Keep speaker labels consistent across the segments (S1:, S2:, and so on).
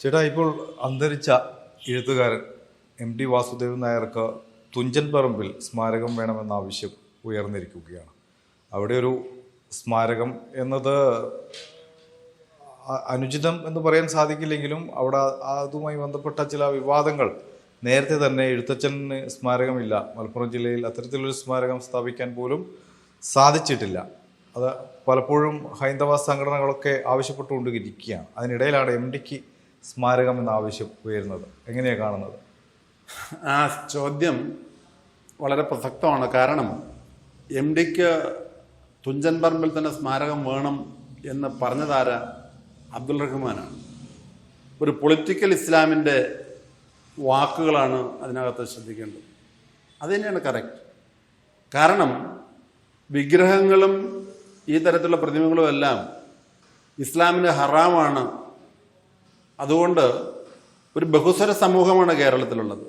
S1: ചേട്ടാ ഇപ്പോൾ അന്തരിച്ച എഴുത്തുകാരൻ എം ടി വാസുദേവൻ നായർക്ക് തുഞ്ചൻ പറമ്പിൽ സ്മാരകം വേണമെന്ന ആവശ്യം ഉയർന്നിരിക്കുകയാണ്. അവിടെ ഒരു സ്മാരകം എന്നത് അനുചിതം എന്ന് പറയാൻ സാധിക്കില്ലെങ്കിലും അവിടെ അതുമായി ബന്ധപ്പെട്ട ചില വിവാദങ്ങൾ നേരത്തെ തന്നെ എഴുത്തച്ഛന് സ്മാരകമില്ല. മലപ്പുറം ജില്ലയിൽ അത്തരത്തിലൊരു സ്മാരകം സ്ഥാപിക്കാൻ പോലും സാധിച്ചിട്ടില്ല. അത് പലപ്പോഴും ഹൈന്ദവ സംഘടനകളൊക്കെ ആവശ്യപ്പെട്ടുകൊണ്ടിരിക്കുകയാണ്. അതിനിടയിലാണ് എം ഡിക്ക് സ്മാരകം എന്ന ആവശ്യം ഉയരുന്നത്? എങ്ങനെയാണ് കാണുന്നത്?
S2: ആ ചോദ്യം വളരെ പ്രസക്തമാണ്. കാരണം എം ഡിക്ക് തുഞ്ചൻ പറമ്പിൽ തന്നെ സ്മാരകം വേണം എന്ന് പറഞ്ഞതാര അബ്ദുൾ റഹ്മാനാണ്. ഒരു പൊളിറ്റിക്കൽ ഇസ്ലാമിന്റെ വാക്കുകളാണ് അതിനകത്ത് ശ്രദ്ധിക്കേണ്ടത്. അത് തന്നെയാണ് കറക്റ്റ് കാരണം വിഗ്രഹങ്ങളും ഈ തരത്തിലുള്ള പ്രതിമകളും എല്ലാം ഇസ്ലാമിന്റെ ഹറാമാണ് അതുകൊണ്ട് ഒരു ബഹുസ്വര സമൂഹമാണ് കേരളത്തിലുള്ളത്.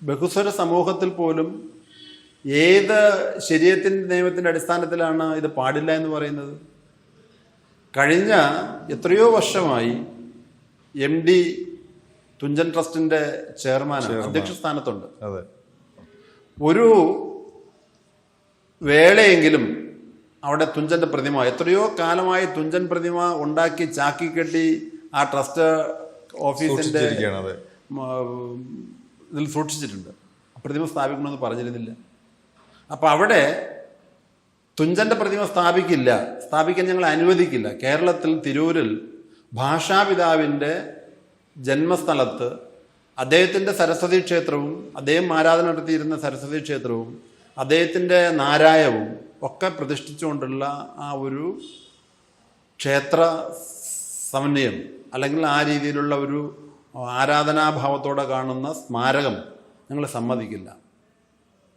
S2: ബഹുസ്വര സമൂഹത്തിൽ പോലും ഏത് ശരീരത്തിന്റെ നിയമത്തിന്റെ അടിസ്ഥാനത്തിലാണ് ഇത് പാടില്ല എന്ന് പറയുന്നത്? കഴിഞ്ഞ എത്രയോ വർഷമായി എം ഡി തുഞ്ചൻ ട്രസ്റ്റിന്റെ ചെയർമാൻ അധ്യക്ഷ സ്ഥാനത്തുണ്ട് ഒരു വേളയെങ്കിലും അവിടെ തുഞ്ചന്റെ പ്രതിമ എത്രയോ കാലമായി തുഞ്ചൻ പ്രതിമ ഉണ്ടാക്കി ചാക്കി കെട്ടി ആ ട്രസ്റ്റ് ഓഫീസിന്റെ ഇതിൽ സൂക്ഷിച്ചിട്ടുണ്ട്. പ്രതിമ സ്ഥാപിക്കണമെന്ന് പറഞ്ഞിരുന്നില്ല. അപ്പം അവിടെ തുഞ്ചന്റെ പ്രതിമ സ്ഥാപിക്കില്ല. സ്ഥാപിക്കാൻ ഞങ്ങൾ അനുവദിക്കില്ല. കേരളത്തിൽ തിരൂരിൽ ഭാഷാപിതാവിന്റെ ജന്മസ്ഥലത്ത് അദ്ദേഹത്തിന്റെ സരസ്വതി ക്ഷേത്രവും അദ്ദേഹം ആരാധന നടത്തിയിരുന്ന സരസ്വതി ക്ഷേത്രവും അദ്ദേഹത്തിന്റെ നാരായവും ഒക്കെ പ്രതിഷ്ഠിച്ചുകൊണ്ടുള്ള ആ ഒരു ക്ഷേത്ര സമന്വയം. അല്ലെങ്കിൽ ആ രീതിയിലുള്ള ഒരു ആരാധനാഭാവത്തോടെ കാണുന്ന സ്മാരകം ഞങ്ങൾ സമ്മതിക്കില്ല.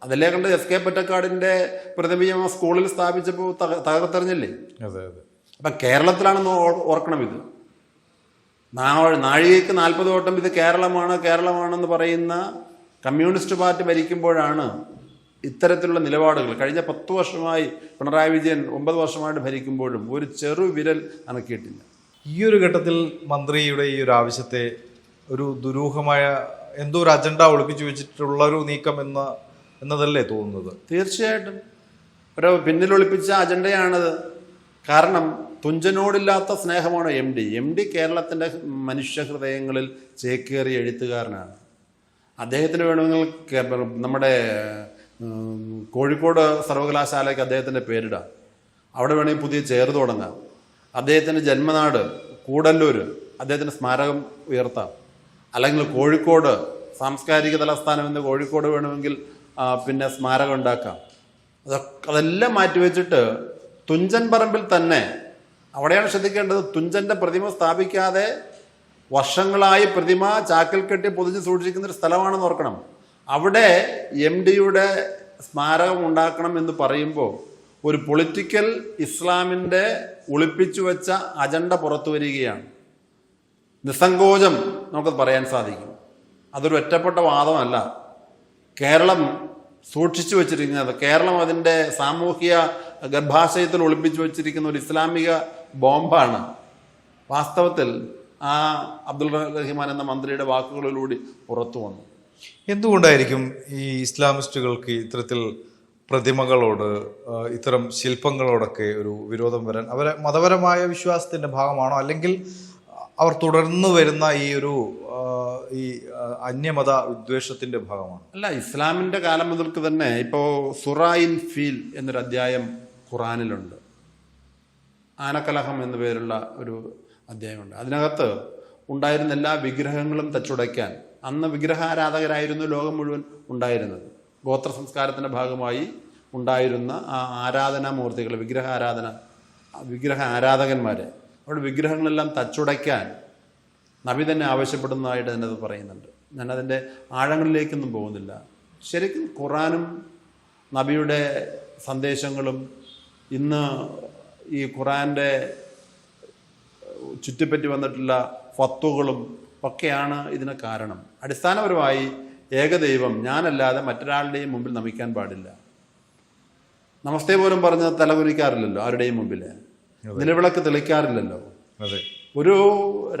S2: അതല്ലേ കണ്ട് എസ് കെ പൊറ്റക്കാടിന്റെ പ്രതിമയും സ്കൂളിൽ സ്ഥാപിച്ചപ്പോൾ തക തകർത്തെറിഞ്ഞില്ലേ?
S1: അതെ അതെ.
S2: അപ്പം കേരളത്തിലാണെന്ന് ഓർക്കണം ഇത്. നാഴികയ്ക്ക് നാൽപ്പത് വട്ടം ഇത് കേരളമാണ് കേരളമാണെന്ന് പറയുന്ന കമ്മ്യൂണിസ്റ്റ് പാർട്ടി ഭരിക്കുമ്പോഴാണ് ഇത്തരത്തിലുള്ള നിലപാടുകൾ. കഴിഞ്ഞ പത്ത് വർഷമായി പിണറായി വിജയൻ ഒമ്പത് വർഷമായിട്ട് ഭരിക്കുമ്പോഴും ഒരു ചെറു വിരൽ അനക്കിയിട്ടില്ല.
S1: ഈ ഒരു ഘട്ടത്തിൽ മന്ത്രിയുടെ ഈ ഒരു ആവശ്യത്തെ ഒരു ദുരൂഹമായ എന്തോ ഒരു അജണ്ട ഒളിപ്പിച്ചു വെച്ചിട്ടുള്ള ഒരു നീക്കം എന്ന എന്നതല്ലേ തോന്നുന്നത്?
S2: തീർച്ചയായിട്ടും. ഒരു പിന്നിൽ ഒളിപ്പിച്ച അജണ്ടയാണത്. കാരണം തുഞ്ചനോടില്ലാത്ത സ്നേഹമാണ് എം ഡി. എം ഡി കേരളത്തിന്റെ മനുഷ്യ ഹൃദയങ്ങളിൽ ചേക്കേറിയ എഴുത്തുകാരനാണ്. അദ്ദേഹത്തിന് വേണമെങ്കിൽ നമ്മുടെ കോഴിക്കോട് സർവകലാശാലയ്ക്ക് അദ്ദേഹത്തിന്റെ പേരിടാം. അവിടെ വേണമെങ്കിൽ പുതിയ ചേർ തുടങ്ങാം. അദ്ദേഹത്തിന്റെ ജന്മനാട് കൂടല്ലൂർ അദ്ദേഹത്തിന്റെ സ്മാരകം ഉയർത്താം. അല്ലെങ്കിൽ കോഴിക്കോട് സാംസ്കാരിക തലസ്ഥാനം എന്ന് കോഴിക്കോട് വേണമെങ്കിൽ പിന്നെ സ്മാരകം ഉണ്ടാക്കാം. അതൊക്കെ അതെല്ലാം മാറ്റിവെച്ചിട്ട് തുഞ്ചൻ പറമ്പിൽ തന്നെ അവിടെയാണ് ശ്രദ്ധിക്കേണ്ടത് തുഞ്ചന്റെ പ്രതിമ സ്ഥാപിക്കാതെ വർഷങ്ങളായി പ്രതിമ ചാക്കിൽ കെട്ടി പൊതിഞ്ഞ് സൂക്ഷിക്കുന്ന ഒരു സ്ഥലമാണെന്ന് ഓർക്കണം. അവിടെ എം ഡിയുടെ സ്മാരകം ഉണ്ടാക്കണം എന്ന് പറയുമ്പോൾ ഒരു പൊളിറ്റിക്കൽ ഇസ്ലാമിന്റെ ഒളിപ്പിച്ചു വെച്ച അജണ്ട പുറത്തു വരികയാണ്. നിസ്സങ്കോചം നമുക്ക് പറയാൻ സാധിക്കും. അതൊരു ഒറ്റപ്പെട്ട വാദമല്ല. കേരളം സൂക്ഷിച്ചു വച്ചിരിക്കുന്നത് കേരളം അതിന്റെ സാമൂഹിക ഗർഭാശയത്തിൽ ഒളിപ്പിച്ചു വച്ചിരിക്കുന്ന ഒരു ഇസ്ലാമിക ബോംബാണ്. വാസ്തവത്തിൽ ആ അബ്ദുൾ റഹ്മാൻ എന്ന മന്ത്രിയുടെ വാക്കുകളിലൂടെ പുറത്തു വന്നു.
S1: എന്തുകൊണ്ടായിരിക്കും ഈ ഇസ്ലാമിസ്റ്റുകൾക്ക് ഇത്തരത്തിൽ പ്രതിമകളോട് ഇത്തരം ശില്പങ്ങളോടൊക്കെ ഒരു വിരോധം വരാൻ അവരെ മതപരമായ വിശ്വാസത്തിന്റെ ഭാഗമാണോ? അല്ലെങ്കിൽ അവർ തുടർന്ന് വരുന്ന ഈ ഒരു ഈ അന്യമത വിദ്വേഷത്തിന്റെ ഭാഗമാണ്?
S2: അല്ല ഇസ്ലാമിന്റെ കാലം മുതൽക്ക് തന്നെ ഇപ്പോൾ സുറായിൻ ഫീൽ എന്നൊരു അധ്യായം ഖുറാനിലുണ്ട്. ആനക്കലഹം എന്നു പേരുള്ള ഒരു അധ്യായമുണ്ട്. അതിനകത്ത് ഉണ്ടായിരുന്ന എല്ലാ വിഗ്രഹങ്ങളും തച്ചുടയ്ക്കാൻ അന്ന് വിഗ്രഹാരാധകരായിരുന്നു ലോകം മുഴുവൻ ഉണ്ടായിരുന്നത്. ഗോത്ര സംസ്കാരത്തിന്റെ ഭാഗമായി ഉണ്ടായിരുന്ന ആ ആരാധനാമൂർത്തികൾ വിഗ്രഹ ആരാധന വിഗ്രഹ ആരാധകന്മാരെ അവിടെ വിഗ്രഹങ്ങളെല്ലാം തച്ചുടയ്ക്കാൻ നബി തന്നെ ആവശ്യപ്പെടുന്നതായിട്ട് അതിനകത്ത് പറയുന്നുണ്ട്. ഞാനതിന്റെ ആഴങ്ങളിലേക്കൊന്നും പോകുന്നില്ല. ശരിക്കും ഖുറാനും നബിയുടെ സന്ദേശങ്ങളും ഇന്ന് ഈ ഖുറാന്റെ ചുറ്റിപ്പറ്റി വന്നിട്ടുള്ള ഫത്തുകളും ഒക്കെയാണ് ഇതിന് കാരണം. അടിസ്ഥാനപരമായി ഏകദൈവം ഞാനല്ലാതെ മറ്റൊരാളുടെയും മുമ്പിൽ നമിക്കാൻ പാടില്ല. നമസ്തേ പോലും പറഞ്ഞ് തലകുനിക്കാറില്ലല്ലോ ആരുടെയും മുമ്പിൽ നിലവിളക്ക് തെളിക്കാറില്ലല്ലോ.
S1: അതെ.
S2: ഒരു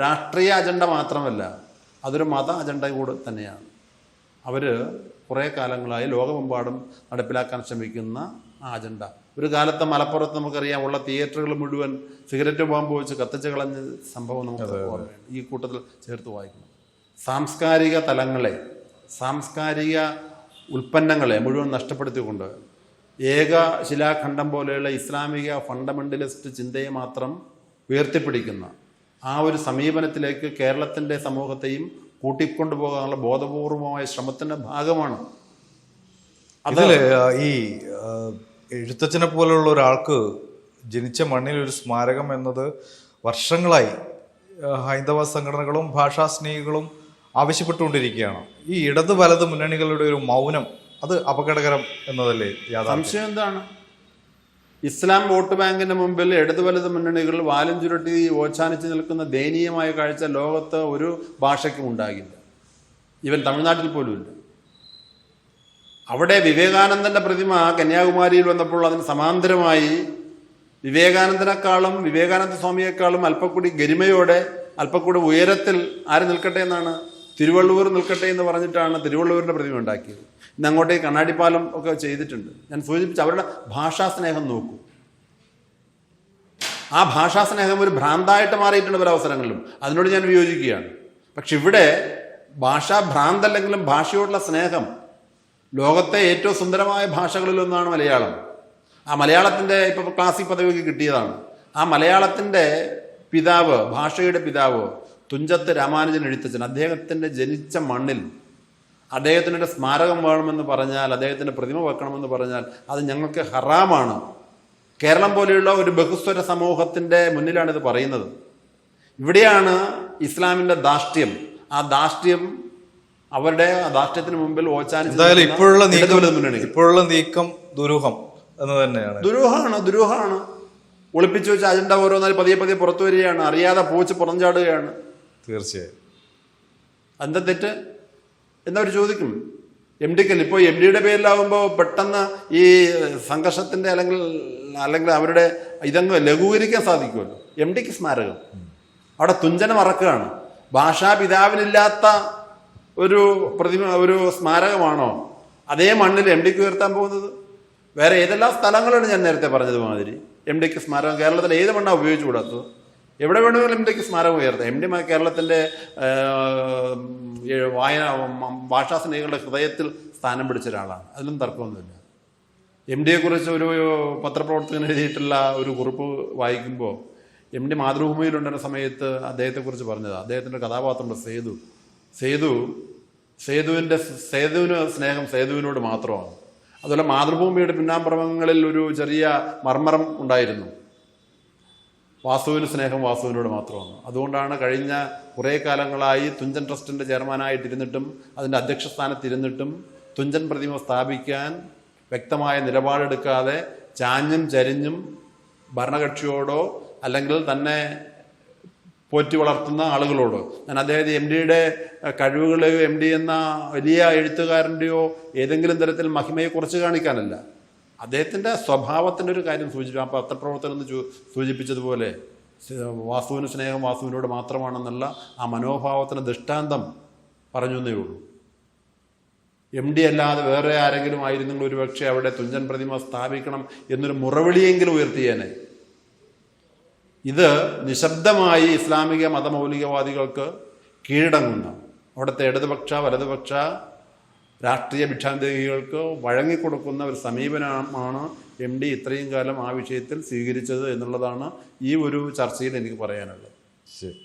S2: രാഷ്ട്രീയ അജണ്ട മാത്രമല്ല അതൊരു മത അജണ്ട കൂടെ തന്നെയാണ്. അവർ കുറേ കാലങ്ങളായി ലോകമെമ്പാടും നടപ്പിലാക്കാൻ ശ്രമിക്കുന്ന ആ അജണ്ട. ഒരു കാലത്ത് മലപ്പുറത്ത് നമുക്കറിയാം ഉള്ള തിയേറ്ററുകൾ മുഴുവൻ സിഗരറ്റ് ബോംബ് വെച്ച് കത്തിച്ച് കളഞ്ഞ സംഭവം നമുക്ക് ഈ കൂട്ടത്തിൽ ചേർത്ത് വായിക്കണം. സാംസ്കാരിക തലങ്ങളെ സാംസ്കാരിക ഉൽപ്പന്നങ്ങളെ മുഴുവൻ നഷ്ടപ്പെടുത്തിക്കൊണ്ട് ഏക ശിലാഖണ്ഡം പോലെയുള്ള ഇസ്ലാമിക ഫണ്ടമെന്റലിസ്റ്റ് ചിന്തയെ മാത്രം ഉയർത്തിപ്പിടിക്കുന്ന ആ ഒരു സമീപനത്തിലേക്ക് കേരളത്തിന്റെ സമൂഹത്തെയും കൂട്ടിക്കൊണ്ടുപോകാനുള്ള ബോധപൂർവമായ ശ്രമത്തിന്റെ ഭാഗമാണ്.
S1: അതിൽ ഈ എഴുത്തച്ഛനെ പോലെയുള്ള ഒരാൾക്ക് ജനിച്ച മണ്ണിൽ ഒരു സ്മാരകം എന്നത് വർഷങ്ങളായി ഹൈന്ദവ സംഘടനകളും ഭാഷാസ്നേഹികളും ആവശ്യപ്പെട്ടുകൊണ്ടിരിക്കുകയാണ്. ഈ ഇടത് വലത് മുന്നണികളുടെ ഒരു മൗനം അത് അപകടകരം എന്നതല്ലേ
S2: സംശയം എന്താണ്? ഇസ്ലാം വോട്ട് ബാങ്കിന്റെ മുമ്പിൽ ഇടതു വലത് മുന്നണികൾ വാലും ചുരുട്ടി ഓച്ചാനിച്ച് നിൽക്കുന്ന ദയനീയമായ കാഴ്ച ലോകത്ത് ഒരു ഭാഷയ്ക്കും ഉണ്ടാകില്ല. ഇവൻ തമിഴ്നാട്ടിൽ പോലും ഇല്ല. അവിടെ വിവേകാനന്ദന്റെ പ്രതിമ കന്യാകുമാരിയിൽ വന്നപ്പോൾ അതിന് സമാന്തരമായി വിവേകാനന്ദനെക്കാളും വിവേകാനന്ദ സ്വാമിയെക്കാളും അല്പക്കൂടി ഗരിമയോടെ അല്പക്കൂടി ഉയരത്തിൽ ആര് നിൽക്കട്ടെ എന്നാണ് തിരുവള്ളൂർ നിൽക്കട്ടെ എന്ന് പറഞ്ഞിട്ടാണ് തിരുവള്ളൂരിന്റെ പ്രതിമ ഉണ്ടാക്കിയത്. ഇന്ന് അങ്ങോട്ടേക്ക് കണ്ണാടിപ്പാലം ഒക്കെ ചെയ്തിട്ടുണ്ട്. ഞാൻ സൂചിപ്പിച്ച അവരുടെ ഭാഷാ സ്നേഹം നോക്കൂ. ആ ഭാഷാ സ്നേഹം ഒരു ഭ്രാന്തായിട്ട് മാറിയിട്ടുണ്ട് പല അവസരങ്ങളിലും. അതിനോട് ഞാൻ വിയോജിക്കുകയാണ്. പക്ഷെ ഇവിടെ ഭാഷാ ഭ്രാന്തല്ലെങ്കിലും ഭാഷയോടുള്ള സ്നേഹം ലോകത്തെ ഏറ്റവും സുന്ദരമായ ഭാഷകളിലൊന്നാണ് മലയാളം. ആ മലയാളത്തിന്റെ ഇപ്പോൾ ക്ലാസിക് പദവിക്ക് കിട്ടിയതാണ്. ആ മലയാളത്തിന്റെ പിതാവ് ഭാഷയുടെ പിതാവ് തുഞ്ചത്ത് രാമാനുജൻ എഴുത്തച്ഛൻ. അദ്ദേഹത്തിന്റെ ജനിച്ച മണ്ണിൽ അദ്ദേഹത്തിനൊരു സ്മാരകം വേണമെന്ന് പറഞ്ഞാൽ അദ്ദേഹത്തിന്റെ പ്രതിമ വെക്കണമെന്ന് പറഞ്ഞാൽ അത് ഞങ്ങൾക്ക് ഹറാമാണ്. കേരളം പോലെയുള്ള ഒരു ബഹുസ്വര സമൂഹത്തിന്റെ മുന്നിലാണ് ഇത് പറയുന്നത്. ഇവിടെയാണ് ഇസ്ലാമിന്റെ ധാഷ്ട്യം ആ ധാഷ്ട്യം അവരുടെ ആ ധാഷ്ട്യത്തിന് മുമ്പിൽ ഓച്ചാനിച്ച്
S1: എന്തായാലും ഇപ്പോഴുള്ള നീക്കം ഇപ്പോഴുള്ള നീക്കം ദുരൂഹം എന്ന് തന്നെയാണ്.
S2: ദുരൂഹമാണ് ദുരൂഹമാണ്. ഒളിപ്പിച്ചു വെച്ച അജണ്ട ഓരോന്നാൽ പതിയെ പതിയെ പുറത്തു വരികയാണ്. അറിയാതെ പൂച്ച് പുറംചാടുകയാണ്
S1: തീർച്ചയായും.
S2: എന്താ തെറ്റ്? എന്നവർ ചോദിക്കും. എം ഡിക്കൽ ഇപ്പോൾ എം ഡിയുടെ പേരിലാവുമ്പോൾ പെട്ടെന്ന് ഈ സംഘർഷത്തിന്റെ അല്ലെങ്കിൽ അല്ലെങ്കിൽ അവരുടെ ഇതങ്ങ് ലഘൂകരിക്കാൻ സാധിക്കുമല്ലോ. എം ഡിക്ക് സ്മാരകം. അവിടെ തുഞ്ചനം മറക്കുകയാണ്. ഭാഷാ പിതാവിനില്ലാത്ത ഒരു പ്രതിമ ഒരു സ്മാരകമാണോ? അതേ മണ്ണിൽ എം ഡിക്ക് ഉയർത്താൻ പോകുന്നത്? വേറെ ഏതെല്ലാം സ്ഥലങ്ങളാണ് ഞാൻ നേരത്തെ പറഞ്ഞതുമാതിരി എം ഡിക്ക് സ്മാരകം? കേരളത്തിൽ ഏത് മണ്ണാണ് ഉപയോഗിച്ചുകൂടാത്തത്? എവിടെ വേണമെങ്കിലും എം ഡിക്ക് സ്മാരകം ഉയർത്താം. എം ഡി കേരളത്തിന്റെ വായന ഭാഷാ സ്നേഹികളുടെ ഹൃദയത്തിൽ സ്ഥാനം പിടിച്ച ഒരാളാണ്. അതിലും തർക്കമൊന്നുമില്ല. എം ഡിയെക്കുറിച്ച് ഒരു പത്രപ്രവർത്തകൻ എഴുതിയിട്ടുള്ള ഒരു കുറിപ്പ് വായിക്കുമ്പോൾ എം ഡി മാതൃഭൂമിയിലുണ്ടായിരുന്ന സമയത്ത് അദ്ദേഹത്തെക്കുറിച്ച് പറഞ്ഞത്. അദ്ദേഹത്തിന്റെ കഥാപാത്രമുണ്ട് സേതു. സേതു സേതുവിന്റെ സേതുവിന് സ്നേഹം സേതുവിനോട് മാത്രമാണ്. അതുപോലെ മാതൃഭൂമിയുടെ പിന്നാമ്പ്രമങ്ങളിൽ ഒരു ചെറിയ മർമ്മരം ഉണ്ടായിരുന്നു. വാസുവിന് സ്നേഹം വാസുവിനോട് മാത്രമാണ്. അതുകൊണ്ടാണ് കഴിഞ്ഞ കുറേ കാലങ്ങളായി തുഞ്ചൻ ട്രസ്റ്റിന്റെ ചെയർമാനായിട്ടിരുന്നിട്ടും അതിന്റെ അധ്യക്ഷ സ്ഥാനത്തിരുന്നിട്ടും തുഞ്ചൻ പ്രതിമ സ്ഥാപിക്കാൻ വ്യക്തമായ നിലപാടെടുക്കാതെ ചാഞ്ഞും ചരിഞ്ഞും ഭരണകക്ഷിയോടോ അല്ലെങ്കിൽ തന്നെ പോറ്റി വളർത്തുന്ന ആളുകളോട്. ഞാൻ അദ്ദേഹത്തെ എം ഡിയുടെ കഴിവുകളെയോ എം ഡി എന്ന വലിയ എഴുത്തുകാരന്റെയോ ഏതെങ്കിലും തരത്തിൽ മഹിമയെ കുറച്ച് കാണിക്കാനല്ല. അദ്ദേഹത്തിന്റെ സ്വഭാവത്തിന്റെ ഒരു കാര്യം സൂചിപ്പിച്ചു. ആ പത്രപ്രവർത്തനം എന്ന് സൂചിപ്പിച്ചതുപോലെ വാസുവിന് സ്നേഹം വാസുവിനോട് മാത്രമാണെന്നുള്ള ആ മനോഭാവത്തിന് ദൃഷ്ടാന്തം പറഞ്ഞു എന്നേ ഉള്ളൂ. എം ഡി അല്ലാതെ വേറെ ആരെങ്കിലും ആയിരുന്നെങ്കിൽ ഒരുപക്ഷെ അവിടെ തുഞ്ചൻ പ്രതിമ സ്ഥാപിക്കണം എന്നൊരു മുറവിളിയെങ്കിലും ഉയർത്തിയേനെ. ഇത് നിശബ്ദമായി ഇസ്ലാമിക മതമൗലികവാദികൾക്ക് കീഴടങ്ങുന്ന അവിടുത്തെ ഇടതുപക്ഷ വലതുപക്ഷ രാഷ്ട്രീയ ഭിക്ഷാന്തേഹികൾക്ക് വഴങ്ങിക്കൊടുക്കുന്ന ഒരു സമീപനമാണ് എം ഡി ഇത്രയും കാലം ആ വിഷയത്തിൽ സ്വീകരിച്ചത് എന്നുള്ളതാണ് ഈ ഒരു ചർച്ചയിൽ എനിക്ക് പറയാനുള്ളത്.
S1: ശരി.